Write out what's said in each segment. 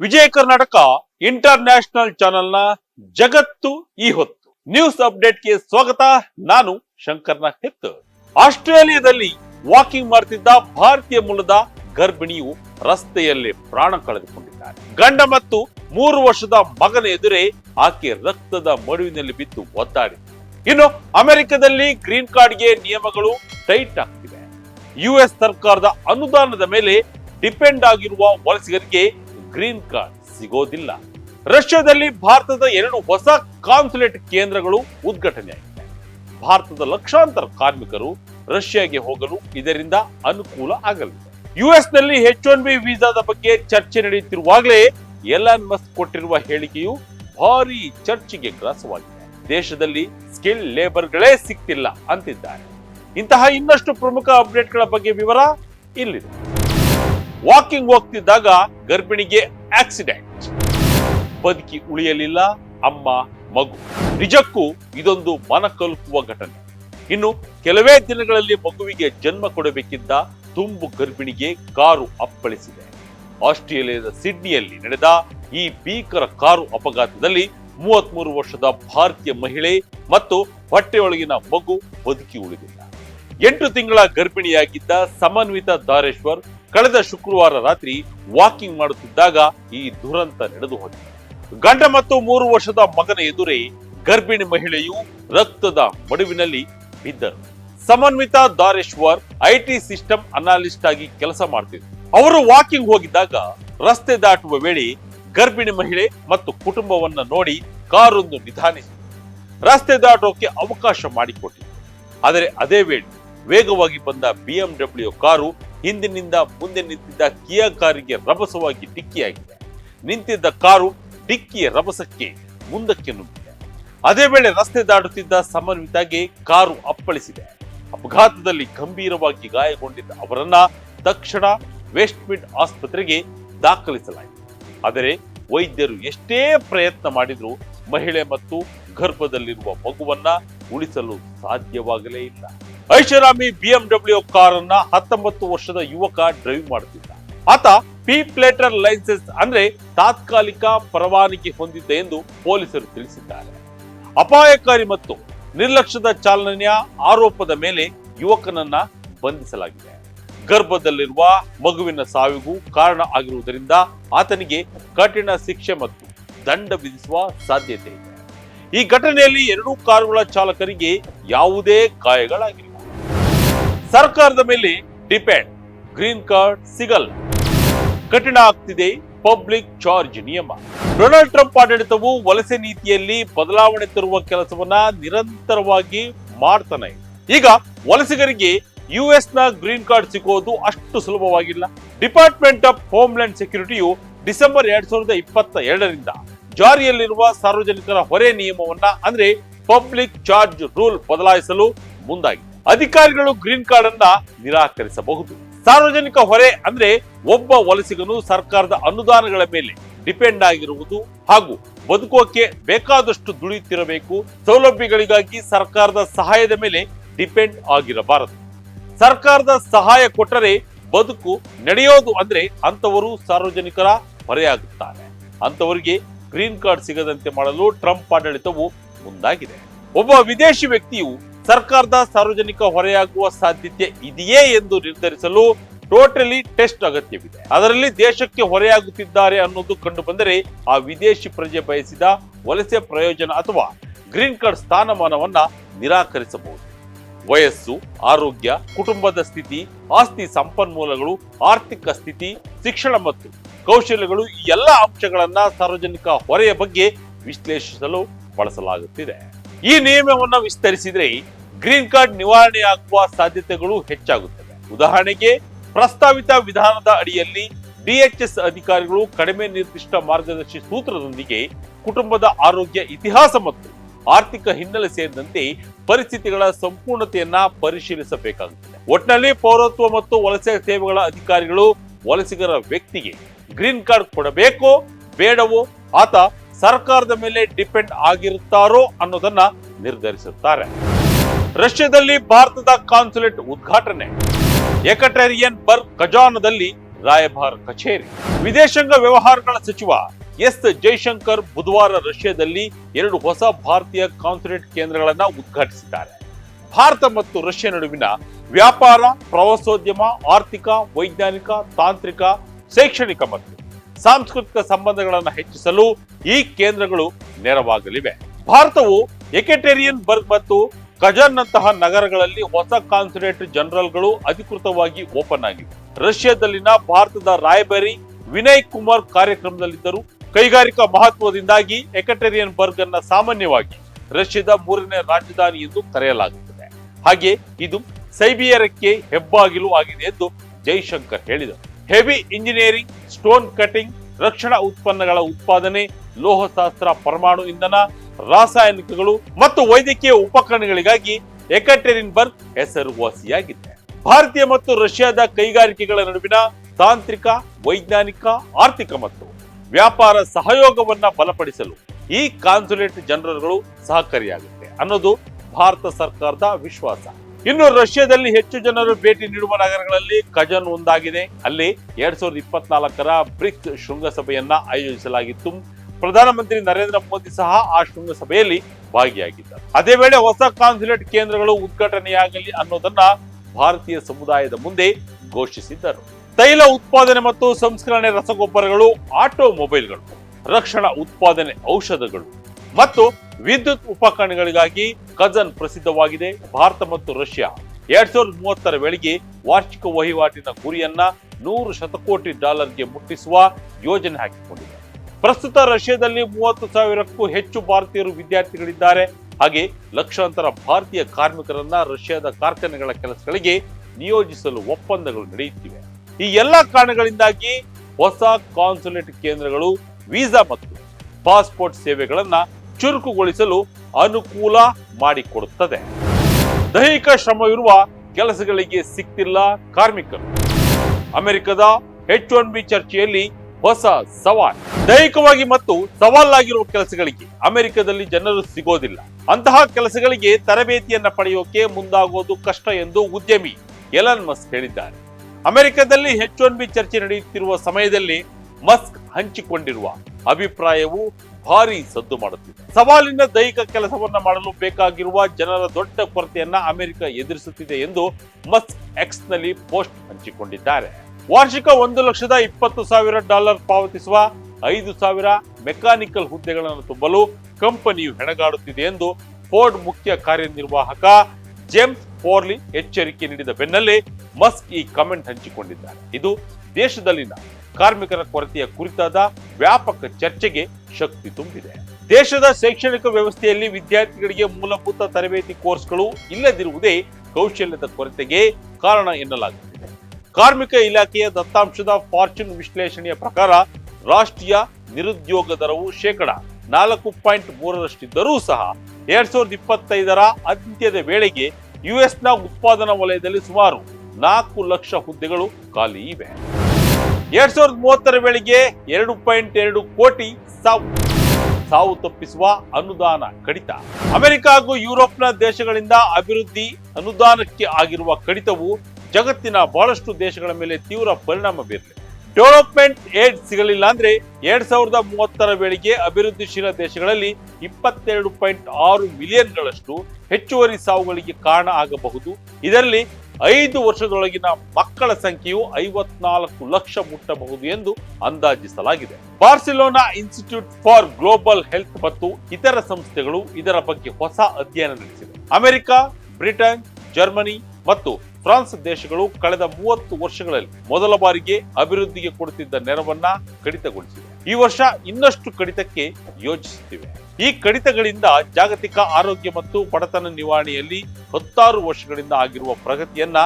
Vijaya Karnataka inter national ಚಾನೆಲ್ನ ಜಗತ್ತು ಈ ಹೊತ್ತು. ನ್ಯೂಸ್ ಅಪ್ಡೇಟ್ಗೆ ಸ್ವಾಗತ, ನಾನು ಶಂಕರ್ನ ಹೆತ್ ಆಸ್ಟ್ರೇಲಿಯಾದಲ್ಲಿ ವಾಕಿಂಗ್ ಮಾಡ್ತಿದ್ದ ಭಾರತೀಯ ಮೂಲದ ಗರ್ಭಿಣಿಯು ರಸ್ತೆಯಲ್ಲಿ ಪ್ರಾಣ ಕಳೆದುಕೊಂಡಿದ್ದಾರೆ ಗಂಡ ಮತ್ತು ಮೂರು ವರ್ಷದ ಮಗನ ಎದುರೇ ಆಕೆ ರಕ್ತದ ಮಡುವಿನಲ್ಲಿ ಬಿದ್ದು ಒದ್ದಾಡಿ ಇನ್ನು ಅಮೆರಿಕದಲ್ಲಿ ಗ್ರೀನ್ ಕಾರ್ಡ್ಗೆ ನಿಯಮಗಳು ಟೈಟ್ ಆಗ್ತಿವೆ. ಯುಎಸ್ ಸರ್ಕಾರದ ಅನುದಾನದ ಮೇಲೆ ಡಿಪೆಂಡ್ ಆಗಿರುವ ವಲಸಿಗರಿಗೆ ಗ್ರೀನ್ ಕಾರ್ಡ್ ಸಿಗೋದಿಲ್ಲ. ರಷ್ಯಾದಲ್ಲಿ ಭಾರತದ ಎರಡು ಹೊಸ ಕಾನ್ಸುಲೇಟ್ ಕೇಂದ್ರಗಳು ಉದ್ಘಾಟನೆಯಾಗಿವೆ ಭಾರತದ ಲಕ್ಷಾಂತರ ಕಾರ್ಮಿಕರು ರಷ್ಯಾಗೆ ಹೋಗಲು ಇದರಿಂದ ಅನುಕೂಲ ಆಗಲಿದೆ. ಯುಎಸ್ನಲ್ಲಿ ಎಚ್ ಒನ್ ಬಿ ವೀಸಾದ ಬಗ್ಗೆ ಚರ್ಚೆ ನಡೆಯುತ್ತಿರುವಾಗಲೇ ಎಲಾನ್ ಮಸ್ಕ್ ಕೊಟ್ಟಿರುವ ಹೇಳಿಕೆಯು ಭಾರಿ ಚರ್ಚೆಗೆ ಗ್ರಾಸವಾಗಿದೆ. ದೇಶದಲ್ಲಿ ಸ್ಕಿಲ್ ಲೇಬರ್ಗಳೇ ಸಿಗ್ತಿಲ್ಲ ಅಂತಿದ್ದಾರೆ. ಇಂತಹ ಇನ್ನಷ್ಟು ಪ್ರಮುಖ ಅಪ್ಡೇಟ್ಗಳ ಬಗ್ಗೆ ವಿವರ ಇಲ್ಲಿದೆ. ವಾಕಿಂಗ್ ಹೋಗ್ತಿದ್ದಾಗ ಗರ್ಭಿಣಿಗೆ ಆಕ್ಸಿಡೆಂಟ್. ಬದುಕಿ ಉಳಿಯಲಿಲ್ಲ ಅಮ್ಮ, ಮಗು. ನಿಜಕ್ಕೂ ಇದೊಂದು ಮನಕಲುಕುವ ಘಟನೆ. ಇನ್ನು ಕೆಲವೇ ದಿನಗಳಲ್ಲಿ ಮಗುವಿಗೆ ಜನ್ಮ ಕೊಡಬೇಕಿದ್ದ ತುಂಬು ಗರ್ಭಿಣಿಗೆ ಕಾರು ಅಪ್ಪಳಿಸಿದೆ. ಆಸ್ಟ್ರೇಲಿಯಾದ ಸಿಡ್ನಿಯಲ್ಲಿ ನಡೆದ ಈ ಭೀಕರ ಕಾರು ಅಪಘಾತದಲ್ಲಿ ಮೂವತ್ಮೂರು ವರ್ಷದ ಭಾರತೀಯ ಮಹಿಳೆ ಮತ್ತು ಹೊಟ್ಟೆಯೊಳಗಿನ ಮಗು ಬದುಕಿ ಉಳಿದಿಲ್ಲ. ಎಂಟು ತಿಂಗಳ ಗರ್ಭಿಣಿಯಾಗಿದ್ದ ಸಮನ್ವಿತ ದಾರೇಶ್ವರ್ ಕಳೆದ ಶುಕ್ರವಾರ ರಾತ್ರಿ ವಾಕಿಂಗ್ ಮಾಡುತ್ತಿದ್ದಾಗ ಈ ದುರಂತ ನಡೆದು ಹೋಗಿದೆ. ಗಂಡ ಮತ್ತು ಮೂರು ವರ್ಷದ ಮಗನ ಎದುರೇ ಗರ್ಭಿಣಿ ಮಹಿಳೆಯು ರಕ್ತದ ಮಡುವಿನಲ್ಲಿ ಬಿದ್ದರು. Samanvita Dhareshwar IT system analyst ಆಗಿ ಕೆಲಸ ಮಾಡ್ತಿದ್ರು. ಅವರು ವಾಕಿಂಗ್ ಹೋಗಿದ್ದಾಗ ರಸ್ತೆ ದಾಟುವ ವೇಳೆ ಗರ್ಭಿಣಿ ಮಹಿಳೆ ಮತ್ತು ಕುಟುಂಬವನ್ನ ನೋಡಿ ಕಾರೊಂದು ನಿಧಾನಿಸಿತು. ರಸ್ತೆ ದಾಟೋಕೆ ಅವಕಾಶ ಮಾಡಿಕೊಟ್ಟಿತು ಆದರೆ ಅದೇ ವೇಳೆ ವೇಗವಾಗಿ ಬಂದ ಬಿಎಂಡಬ್ಲ್ಯೂ ಕಾರು ಹಿಂದಿನಿಂದ ಮುಂದೆ ನಿಂತಿದ್ದ ಕಿಯಾ ಕಾರಿಗೆ ರಭಸವಾಗಿ ಡಿಕ್ಕಿಯಾಗಿದೆ. ನಿಂತಿದ್ದ ಕಾರು ಡಿಕ್ಕಿಯ ರಭಸಕ್ಕೆ ಮುಂದಕ್ಕೆ ನುಗ್ಗಿದೆ. ಅದೇ ವೇಳೆ ರಸ್ತೆ ದಾಟುತ್ತಿದ್ದ ಸಮನ್ವಿತಾಗೆ ಕಾರು ಅಪ್ಪಳಿಸಿದೆ. ಅಪಘಾತದಲ್ಲಿ ಗಂಭೀರವಾಗಿ ಗಾಯಗೊಂಡಿದ್ದ ಅವರನ್ನ ತಕ್ಷಣ ವೆಸ್ಟ್ ಮಿಡ್ ಆಸ್ಪತ್ರೆಗೆ ದಾಖಲಿಸಲಾಯಿತು. ಆದರೆ ವೈದ್ಯರು ಎಷ್ಟೇ ಪ್ರಯತ್ನ ಮಾಡಿದರೂ ಮಹಿಳೆ ಮತ್ತು ಗರ್ಭದಲ್ಲಿರುವ ಮಗುವನ್ನ ಉಳಿಸಲು ಸಾಧ್ಯವಾಗಲೇ ಇಲ್ಲ. ಐಷಾರಾಮಿ ಬಿಎಂಡಬ್ಲ್ಯೂ ಕಾರನ್ನ ಹತ್ತೊಂಬತ್ತು ವರ್ಷದ ಯುವಕ ಡ್ರೈವ್ ಮಾಡುತ್ತಿದ್ದ. ಆತ ಪಿ ಪ್ಲೇಟರ್ ಲೈಸೆನ್ಸ್ ಅಂದ್ರೆ ತಾತ್ಕಾಲಿಕ ಪರವಾನಗಿ ಹೊಂದಿದ್ದ ಎಂದು ಪೊಲೀಸರು ತಿಳಿಸಿದ್ದಾರೆ. ಅಪಾಯಕಾರಿ ಮತ್ತು ನಿರ್ಲಕ್ಷ್ಯದ ಚಾಲನೆಯ ಆರೋಪದ ಮೇಲೆ ಯುವಕನನ್ನ ಬಂಧಿಸಲಾಗಿದೆ. ಗರ್ಭದಲ್ಲಿರುವ ಮಗುವಿನ ಸಾವಿಗೂ ಕಾರಣ ಆಗಿರುವುದರಿಂದ ಆತನಿಗೆ ಕಠಿಣ ಶಿಕ್ಷೆ ಮತ್ತು ದಂಡ ವಿಧಿಸುವ ಸಾಧ್ಯತೆ ಇದೆ. ಈ ಘಟನೆಯಲ್ಲಿ ಎರಡೂ ಕಾರುಗಳ ಚಾಲಕರಿಗೆ ಯಾವುದೇ ಗಾಯಗಳಾಗಿಲ್ಲ. ಸರ್ಕಾರದ ಮೇಲೆ ಡಿಪೆಂಡ್. ಗ್ರೀನ್ ಕಾರ್ಡ್ ಸಿಗಲ್ ಕಠಿಣ ಆಗ್ತಿದೆ ಪಬ್ಲಿಕ್ ಚಾರ್ಜ್ ನಿಯಮ. ಡೊನಾಲ್ಡ್ ಟ್ರಂಪ್ ಆಡಳಿತವು ವಲಸೆ ನೀತಿಯಲ್ಲಿ ಬದಲಾವಣೆ ತರುವ ಕೆಲಸವನ್ನ ನಿರಂತರವಾಗಿ ಮಾಡ್ತಾನೆ. ಈಗ ವಲಸಿಗರಿಗೆ ಯುಎಸ್ನ ಗ್ರೀನ್ ಕಾರ್ಡ್ ಸಿಗೋದು ಅಷ್ಟು ಸುಲಭವಾಗಿಲ್ಲ. ಡಿಪಾರ್ಟ್ಮೆಂಟ್ ಆಫ್ ಹೋಮ್ಲ್ಯಾಂಡ್ ಸೆಕ್ಯೂರಿಟಿಯು ಡಿಸೆಂಬರ್ ಎರಡ್ ಸಾವಿರದ ಇಪ್ಪತ್ತ ಎರಡರಿಂದ ಜಾರಿಯಲ್ಲಿರುವ ಸಾರ್ವಜನಿಕರ ಹೊರೆ ನಿಯಮವನ್ನ, ಅಂದ್ರೆ ಪಬ್ಲಿಕ್ ಚಾರ್ಜ್ ರೂಲ್ ಬದಲಾಯಿಸಲು ಮುಂದಾಗಿದೆ. ಅಧಿಕಾರಿಗಳು ಗ್ರೀನ್ ಕಾರ್ಡ್ ಅನ್ನ ನಿರಾಕರಿಸಬಹುದು. ಸಾರ್ವಜನಿಕ ಹೊರೆ ಅಂದ್ರೆ ಒಬ್ಬ ವಲಸಿಗನು ಸರ್ಕಾರದ ಅನುದಾನಗಳ ಮೇಲೆ ಡಿಪೆಂಡ್ ಆಗಿರುವುದು ಹಾಗೂ ಬದುಕೋಕೆ ಬೇಕಾದಷ್ಟು ದುಡಿಯುತ್ತಿರಬೇಕು. ಸೌಲಭ್ಯಗಳಿಗಾಗಿ ಸರ್ಕಾರದ ಸಹಾಯದ ಮೇಲೆ ಡಿಪೆಂಡ್ ಆಗಿರಬಾರದು. ಸರ್ಕಾರದ ಸಹಾಯ ಕೊಟ್ಟರೆ ಬದುಕು ನಡೆಯೋದು ಅಂದ್ರೆ ಅಂತವರು ಸಾರ್ವಜನಿಕರ ಹೊರೆಯಾಗುತ್ತಾರೆ. ಅಂತವರಿಗೆ ಗ್ರೀನ್ ಕಾರ್ಡ್ ಸಿಗದಂತೆ ಮಾಡಲು ಟ್ರಂಪ್ ಆಡಳಿತವು ಮುಂದಾಗಿದೆ. ಒಬ್ಬ ವಿದೇಶಿ ವ್ಯಕ್ತಿಯು ಸರ್ಕಾರದ ಸಾರ್ವಜನಿಕ ಹೊರೆಯಾಗುವ ಸಾಧ್ಯತೆ ಇದೆಯೇ ಎಂದು ನಿರ್ಧರಿಸಲು ಟೋಟಲಿ ಟೆಸ್ಟ್ ಅಗತ್ಯವಿದೆ. ಅದರಲ್ಲಿ ದೇಶಕ್ಕೆ ಹೊರೆಯಾಗುತ್ತಿದ್ದಾರೆ ಅನ್ನೋದು ಕಂಡು ಬಂದರೆ ಆ ವಿದೇಶಿ ಪ್ರಜೆ ಬಯಸಿದ ವಲಸೆ ಪ್ರಯೋಜನ ಅಥವಾ ಗ್ರೀನ್ ಕಾರ್ಡ್ ಸ್ಥಾನಮಾನವನ್ನ ನಿರಾಕರಿಸಬಹುದು. ವಯಸ್ಸು, ಆರೋಗ್ಯ, ಕುಟುಂಬದ ಸ್ಥಿತಿ, ಆಸ್ತಿ ಸಂಪನ್ಮೂಲಗಳು, ಆರ್ಥಿಕ ಸ್ಥಿತಿ, ಶಿಕ್ಷಣ ಮತ್ತು ಕೌಶಲ್ಯಗಳು ಈ ಎಲ್ಲ ಅಂಶಗಳನ್ನ ಸಾರ್ವಜನಿಕ ಹೊರೆಯ ಬಗ್ಗೆ ವಿಶ್ಲೇಷಿಸಲು ಬಳಸಲಾಗುತ್ತಿದೆ. ಈ ನಿಯಮವನ್ನು ವಿಸ್ತರಿಸಿದರೆ ಗ್ರೀನ್ ಕಾರ್ಡ್ ನಿವಾರಣೆಯಾಗುವ ಸಾಧ್ಯತೆಗಳು ಹೆಚ್ಚಾಗುತ್ತವೆ. ಉದಾಹರಣೆಗೆ, ಪ್ರಸ್ತಾವಿತ ವಿಧಾನದ ಅಡಿಯಲ್ಲಿ ಡಿಎಚ್ಎಸ್ ಅಧಿಕಾರಿಗಳು ಕಡಿಮೆ ನಿರ್ದಿಷ್ಟ ಮಾರ್ಗದರ್ಶಿ ಸೂತ್ರದೊಂದಿಗೆ ಕುಟುಂಬದ ಆರೋಗ್ಯ ಇತಿಹಾಸ ಮತ್ತು ಆರ್ಥಿಕ ಹಿನ್ನೆಲೆ ಸೇರಿದಂತೆ ಪರಿಸ್ಥಿತಿಗಳ ಸಂಪೂರ್ಣತೆಯನ್ನ ಪರಿಶೀಲಿಸಬೇಕಾಗುತ್ತದೆ. ಒಟ್ಟಿನಲ್ಲಿ ಪೌರತ್ವ ಮತ್ತು ವಲಸೆ ಸೇವೆಗಳ ಅಧಿಕಾರಿಗಳು ವಲಸಿಗರ ವ್ಯಕ್ತಿಗೆ ಗ್ರೀನ್ ಕಾರ್ಡ್ ಕೊಡಬೇಕೋ, ಬೇಡವೋ, ಆತ ಸರ್ಕಾರದ ಮೇಲೆ ಡಿಪೆಂಡ್ ಆಗಿರುತ್ತಾರೋ ಅನ್ನೋದನ್ನ ನಿರ್ಧರಿಸುತ್ತಾರೆ. ರಷ್ಯಾದಲ್ಲಿ ಭಾರತದ ಕಾನ್ಸುಲೇಟ್ ಉದ್ಘಾಟನೆ. ಎಕಟೇರಿಯನ್ ಬರ್ಗ್ ಖಜಾನದಲ್ಲಿ ರಾಯಭಾರ ಕಚೇರಿ. ವಿದೇಶಾಂಗ ವ್ಯವಹಾರಗಳ ಸಚಿವ ಎಸ್ ಜೈಶಂಕರ್ ಬುಧವಾರ ರಷ್ಯಾದಲ್ಲಿ ಎರಡು ಹೊಸ ಭಾರತೀಯ ಕಾನ್ಸುಲೇಟ್ ಕೇಂದ್ರಗಳನ್ನ ಉದ್ಘಾಟಿಸಿದ್ದಾರೆ. ಭಾರತ ಮತ್ತು ರಷ್ಯಾ ನಡುವಿನ ವ್ಯಾಪಾರ, ಪ್ರವಾಸೋದ್ಯಮ, ಆರ್ಥಿಕ, ವೈಜ್ಞಾನಿಕ, ತಾಂತ್ರಿಕ, ಶೈಕ್ಷಣಿಕ ಮತ್ತು ಸಾಂಸ್ಕೃತಿಕ ಸಂಬಂಧಗಳನ್ನು ಹೆಚ್ಚಿಸಲು ಈ ಕೇಂದ್ರಗಳು ನೆರವಾಗಲಿವೆ. ಭಾರತವು ಎಕೆಟೇರಿಯನ್ ಬರ್ಗ್ ಮತ್ತು ಕಜನ್ ನಂತಹ ನಗರಗಳಲ್ಲಿ ಹೊಸ ಕಾನ್ಸುಲೇಟ್ ಜನರಲ್ಗಳು ಅಧಿಕೃತವಾಗಿ ಓಪನ್ ಆಗಿವೆ. ರಷ್ಯಾದಲ್ಲಿನ ಭಾರತದ ರಾಯಭಾರಿ ವಿನಯ್ ಕುಮಾರ್ ಕಾರ್ಯಕ್ರಮದಲ್ಲಿದ್ದರು ಕೈಗಾರಿಕಾ ಮಹತ್ವದಿಂದಾಗಿ ಎಕಟೇರಿಯನ್ ಬರ್ಗ್ ಅನ್ನ ಸಾಮಾನ್ಯವಾಗಿ ರಷ್ಯಾದ ಮೂರನೇ ರಾಜಧಾನಿ ಎಂದು ಕರೆಯಲಾಗುತ್ತದೆ. ಹಾಗೆ ಇದು ಸೈಬಿಯರಕ್ಕೆ ಹೆಬ್ಬಾಗಿಲು ಆಗಿದೆ ಎಂದು ಜೈಶಂಕರ್ ಹೇಳಿದರು. ಹೆವಿ ಇಂಜಿನಿಯರಿಂಗ್, ಸ್ಟೋನ್ ಕಟಿಂಗ್, ರಕ್ಷಣಾ ಉತ್ಪನ್ನಗಳ ಉತ್ಪಾದನೆ ಲೋಹಶಾಸ್ತ್ರ ಪರಮಾಣು ಇಂಧನ, ರಾಸಾಯನಿಕಗಳು ಮತ್ತು ವೈದ್ಯಕೀಯ ಉಪಕರಣಗಳಿಗಾಗಿ ಎಕಟೆರಿನ್ಬರ್ಗ್ ಹೆಸರುವಾಸಿಯಾಗಿದೆ ಭಾರತೀಯ ಮತ್ತು ರಷ್ಯಾದ ಕೈಗಾರಿಕೆಗಳ ನಡುವಿನ ತಾಂತ್ರಿಕ, ವೈಜ್ಞಾನಿಕ, ಆರ್ಥಿಕ ಮತ್ತು ವ್ಯಾಪಾರ ಸಹಯೋಗವನ್ನ ಬಲಪಡಿಸಲು ಈ ಕಾನ್ಸುಲೇಟ್ ಜನರಲ್ಗಳು ಸಹಕಾರಿಯಾಗುತ್ತೆ ಅನ್ನೋದು ಭಾರತ ಸರ್ಕಾರದ ವಿಶ್ವಾಸ. ಇನ್ನು ರಷ್ಯಾದಲ್ಲಿ ಹೆಚ್ಚು ಜನರು ಭೇಟಿ ನೀಡುವ ನಗರಗಳಲ್ಲಿ ಕಜನ್ ಒಂದಾಗಿದೆ. ಅಲ್ಲಿ ಎರಡ್ ಸಾವಿರದ ಇಪ್ಪತ್ನಾಲ್ಕರ ಬ್ರಿಕ್ಸ್ ಶೃಂಗಸಭೆಯನ್ನ ಆಯೋಜಿಸಲಾಗಿತ್ತು. ಪ್ರಧಾನಮಂತ್ರಿ ನರೇಂದ್ರ ಮೋದಿ ಸಹ ಆ ಶೃಂಗಸಭೆಯಲ್ಲಿ ಭಾಗಿಯಾಗಿದ್ದಾರೆ. ಅದೇ ವೇಳೆ ಹೊಸ ಕಾನ್ಸುಲೇಟ್ ಕೇಂದ್ರಗಳು ಉದ್ಘಾಟನೆಯಾಗಲಿ ಅನ್ನೋದನ್ನ ಭಾರತೀಯ ಸಮುದಾಯದ ಮುಂದೆ ಘೋಷಿಸಿದ್ದರು. ತೈಲ ಉತ್ಪಾದನೆ ಮತ್ತು ಸಂಸ್ಕರಣೆ ರಸಗೊಬ್ಬರಗಳು, ಆಟೋಮೊಬೈಲ್ಗಳು, ರಕ್ಷಣಾ ಉತ್ಪಾದನೆ ಔಷಧಗಳು ಮತ್ತು ವಿದ್ಯುತ್ ಉಪಕರಣಗಳಿಗಾಗಿ ಕಜನ್ ಪ್ರಸಿದ್ಧವಾಗಿದೆ. ಭಾರತ ಮತ್ತು ರಷ್ಯಾ ಎರಡ್ ಸಾವಿರದ ಮೂವತ್ತರ ವೇಳೆಗೆ ವಾರ್ಷಿಕ ವಹಿವಾಟಿನ ಗುರಿಯನ್ನ ನೂರು ಶತಕೋಟಿ ಡಾಲರ್ಗೆ ಮುಟ್ಟಿಸುವ ಯೋಜನೆ ಹಾಕಿಕೊಂಡಿದೆ. ಪ್ರಸ್ತುತ ರಷ್ಯಾದಲ್ಲಿ ಮೂವತ್ತು ಸಾವಿರಕ್ಕೂ ಹೆಚ್ಚು ಭಾರತೀಯರು ವಿದ್ಯಾರ್ಥಿಗಳಿದ್ದಾರೆ. ಹಾಗೆ ಲಕ್ಷಾಂತರ ಭಾರತೀಯ ಕಾರ್ಮಿಕರನ್ನ ರಷ್ಯಾದ ಕಾರ್ಖಾನೆಗಳ ಕೆಲಸಗಳಿಗೆ ನಿಯೋಜಿಸಲು ಒಪ್ಪಂದಗಳು ನಡೆಯುತ್ತಿವೆ. ಈ ಎಲ್ಲ ಕಾರಣಗಳಿಂದಾಗಿ ಹೊಸ ಕಾನ್ಸುಲೇಟ್ ಕೇಂದ್ರಗಳು, ವೀಸಾ ಮತ್ತು ಪಾಸ್ಪೋರ್ಟ್ ಸೇವೆಗಳನ್ನ ಚುರುಕುಗೊಳಿಸಲು ಅನುಕೂಲ ಮಾಡಿಕೊಡುತ್ತದೆ. ದೈಹಿಕ ಶ್ರಮವಿರುವ ಕೆಲಸಗಳಿಗೆ ಸಿಕ್ತಿಲ್ಲ ಕಾರ್ಮಿಕರು. ಅಮೆರಿಕದ ಎಚ್ ಒನ್ ಬಿ ಚರ್ಚೆಯಲ್ಲಿ ಹೊಸ ಸವಾಲ್. ದೈಹಿಕವಾಗಿ ಮತ್ತು ಸವಾಲಾಗಿರುವ ಕೆಲಸಗಳಿಗೆ ಅಮೆರಿಕದಲ್ಲಿ ಜನರು ಸಿಗೋದಿಲ್ಲ. ಅಂತಹ ಕೆಲಸಗಳಿಗೆ ತರಬೇತಿಯನ್ನ ಪಡೆಯೋಕೆ ಮುಂದಾಗೋದು ಕಷ್ಟ ಎಂದು ಉದ್ಯಮಿ ಎಲನ್ ಮಸ್ಕ್ ಹೇಳಿದ್ದಾರೆ. ಅಮೆರಿಕದಲ್ಲಿ ಹೆಚ್ ಒನ್ ಬಿ ಚರ್ಚೆ ನಡೆಯುತ್ತಿರುವ ಸಮಯದಲ್ಲಿ ಮಸ್ಕ್ ಹಂಚಿಕೊಂಡಿರುವ ಅಭಿಪ್ರಾಯವು ಭಾರಿ ಸದ್ದು ಮಾಡುತ್ತಿದೆ. ಸವಾಲಿನ ದೈಹಿಕ ಕೆಲಸವನ್ನ ಮಾಡಲು ಬೇಕಾಗಿರುವ ಜನರ ದೊಡ್ಡ ಕೊರತೆಯನ್ನ ಅಮೆರಿಕ ಎದುರಿಸುತ್ತಿದೆ ಎಂದು ಮಸ್ಕ್ ಎಕ್ಸ್ನಲ್ಲಿ ಪೋಸ್ಟ್ ಹಂಚಿಕೊಂಡಿದ್ದಾರೆ. ವಾರ್ಷಿಕ ಒಂದು ಲಕ್ಷದ ಇಪ್ಪತ್ತು ಸಾವಿರ ಡಾಲರ್ ಪಾವತಿಸುವ ಐದು ಸಾವಿರ ಮೆಕ್ಯಾನಿಕಲ್ ಹುದ್ದೆಗಳನ್ನು ತುಂಬಲು ಕಂಪನಿಯು ಹೆಣಗಾಡುತ್ತಿದೆ ಎಂದು ಫೋರ್ಡ್ ಮುಖ್ಯ ಕಾರ್ಯನಿರ್ವಾಹಕ ಜೇಮ್ಸ್ ಫೋರ್ಲಿ ಎಚ್ಚರಿಕೆ ನೀಡಿದ ಬೆನ್ನಲ್ಲೇ ಮಸ್ಕ್ ಈ ಕಮೆಂಟ್ ಹಂಚಿಕೊಂಡಿದ್ದಾರೆ. ಇದು ದೇಶದಲ್ಲಿನ ಕಾರ್ಮಿಕರ ಕೊರತೆಯ ಕುರಿತಾದ ವ್ಯಾಪಕ ಚರ್ಚೆಗೆ ಶಕ್ತಿ ತುಂಬಿದೆ. ದೇಶದ ಶೈಕ್ಷಣಿಕ ವ್ಯವಸ್ಥೆಯಲ್ಲಿ ವಿದ್ಯಾರ್ಥಿಗಳಿಗೆ ಮೂಲಭೂತ ತರಬೇತಿ ಕೋರ್ಸ್ಗಳು ಇಲ್ಲದಿರುವುದೇ ಕೌಶಲ್ಯದ ಕೊರತೆಗೆ ಕಾರಣ ಎನ್ನಲಾಗುತ್ತಿದೆ. ಕಾರ್ಮಿಕ ಇಲಾಖೆಯ ದತ್ತಾಂಶದ ಫಾರ್ಚೂನ್ ವಿಶ್ಲೇಷಣೆಯ ಪ್ರಕಾರ ರಾಷ್ಟ್ರೀಯ ನಿರುದ್ಯೋಗ ದರವು ಶೇಕಡ ನಾಲ್ಕು ಪಾಯಿಂಟ್ ಮೂರರಷ್ಟಿದ್ದರೂ ಸಹ ಎರಡ್ ಸಾವಿರದ ಇಪ್ಪತ್ತೈದರ ಅಂತ್ಯದ ವೇಳೆಗೆ ಯುಎಸ್ನ ಉತ್ಪಾದನಾ ವಲಯದಲ್ಲಿ ಸುಮಾರು ನಾಲ್ಕು ಲಕ್ಷ ಹುದ್ದೆಗಳು ಖಾಲಿ ಇವೆ. ಎರಡ್ ಸಾವಿರದ ಮೂವತ್ತರ ವೇಳೆಗೆ ಎರಡು ಪಾಯಿಂಟ್ ಎರಡು ಕೋಟಿ ಸಾವು ಸಾವು ತಪ್ಪಿಸುವ ಅನುದಾನ ಕಡಿತ. ಅಮೆರಿಕ ಹಾಗೂ ಯುರೋಪ್ನ ದೇಶಗಳಿಂದ ಅಭಿವೃದ್ಧಿ ಅನುದಾನಕ್ಕೆ ಆಗಿರುವ ಕಡಿತವು ಜಗತ್ತಿನ ಬಹಳಷ್ಟು ದೇಶಗಳ ಮೇಲೆ ತೀವ್ರ ಪರಿಣಾಮ ಬೀರಲಿದೆ ಡೆವಲಪ್ಮೆಂಟ್ ಏಡ್ ಸಿಗಲಿಲ್ಲ ಅಂದ್ರೆ ಎರಡ್ ಸಾವಿರದ ಮೂವತ್ತರ ವೇಳೆಗೆ ಅಭಿವೃದ್ಧಿಶೀಲ ದೇಶಗಳಲ್ಲಿ ಇಪ್ಪತ್ತೆರಡು ಪಾಯಿಂಟ್ ಆರು ಮಿಲಿಯನ್ಗಳಷ್ಟು ಹೆಚ್ಚುವರಿ ಸಾವುಗಳಿಗೆ ಕಾರಣ ಆಗಬಹುದು. ಇದರಲ್ಲಿ ಐದು ವರ್ಷದೊಳಗಿನ ಮಕ್ಕಳ ಸಂಖ್ಯೆಯು ಐವತ್ನಾಲ್ಕು ಲಕ್ಷ ಮುಟ್ಟಬಹುದು ಎಂದು ಅಂದಾಜಿಸಲಾಗಿದೆ. Barcelona institute for global health ಮತ್ತು ಇತರ ಸಂಸ್ಥೆಗಳು ಇದರ ಬಗ್ಗೆ ಹೊಸ ಅಧ್ಯಯನ ನಡೆಸಿವೆ. ಅಮೆರಿಕ, ಬ್ರಿಟನ್, ಜರ್ಮನಿ ಮತ್ತು ಫ್ರಾನ್ಸ್ ದೇಶಗಳು ಕಳೆದ ಮೂವತ್ತು ವರ್ಷಗಳಲ್ಲಿ ಮೊದಲ ಬಾರಿಗೆ ಅಭಿವೃದ್ಧಿಗೆ ಕೊಡುತ್ತಿದ್ದ ನೆರವನ್ನ ಕಡಿತಗೊಳಿಸಿದೆ ಈ ವರ್ಷ ಇನ್ನಷ್ಟು ಕಡಿತಕ್ಕೆ ಯೋಜಿಸುತ್ತಿವೆ. ಈ ಕಡಿತಗಳಿಂದ ಜಾಗತಿಕ ಆರೋಗ್ಯ ಮತ್ತು ಬಡತನ ನಿವಾರಣೆಯಲ್ಲಿ ಹತ್ತಾರು ವರ್ಷಗಳಿಂದ ಆಗಿರುವ ಪ್ರಗತಿಯನ್ನ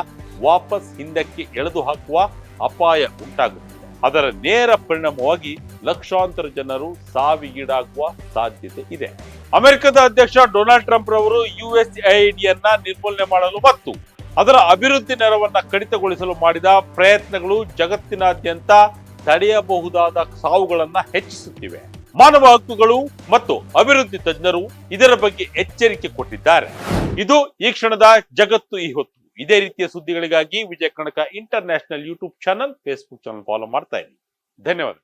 ವಾಪಸ್ ಹಿಂದಕ್ಕೆ ಎಳೆದು ಹಾಕುವ ಅಪಾಯ ಉಂಟಾಗುತ್ತಿದೆ. ಅದರ ನೇರ ಪರಿಣಾಮವಾಗಿ ಲಕ್ಷಾಂತರ ಜನರು ಸಾವಿಗೀಡಾಗುವ ಸಾಧ್ಯತೆ ಇದೆ. ಅಮೆರಿಕದ ಅಧ್ಯಕ್ಷ ಡೊನಾಲ್ಡ್ ಟ್ರಂಪ್ ರವರು ಯುಎಸ್ಐಡಿಯನ್ನ ನಿರ್ಮೂಲನೆ ಮಾಡಲು ಮತ್ತು ಅದರ ಅಭಿವೃದ್ಧಿ ನೆರವನ್ನು ಕಡಿತಗೊಳಿಸಲು ಮಾಡಿದ ಪ್ರಯತ್ನಗಳು ಜಗತ್ತಿನಾದ್ಯಂತ ತಡೆಯಬಹುದಾದ ಸಾವುಗಳನ್ನು ಹೆಚ್ಚಿಸುತ್ತಿವೆ. ಮಾನವ ಹಕ್ಕುಗಳು ಮತ್ತು ಅಭಿವೃದ್ಧಿ ತಜ್ಞರು ಇದರ ಬಗ್ಗೆ ಎಚ್ಚರಿಕೆ ಕೊಟ್ಟಿದ್ದಾರೆ. ಇದು ಈ ಕ್ಷಣದ ಜಗತ್ತು ಈ ಹೊತ್ತು. ಇದೇ ರೀತಿಯ ಸುದ್ದಿಗಳಿಗಾಗಿ ವಿಜಯ ಕಣಕ international YouTube channel, Facebook channel follow ಮಾಡ್ತಾ ಇರಿ. ಧನ್ಯವಾದ.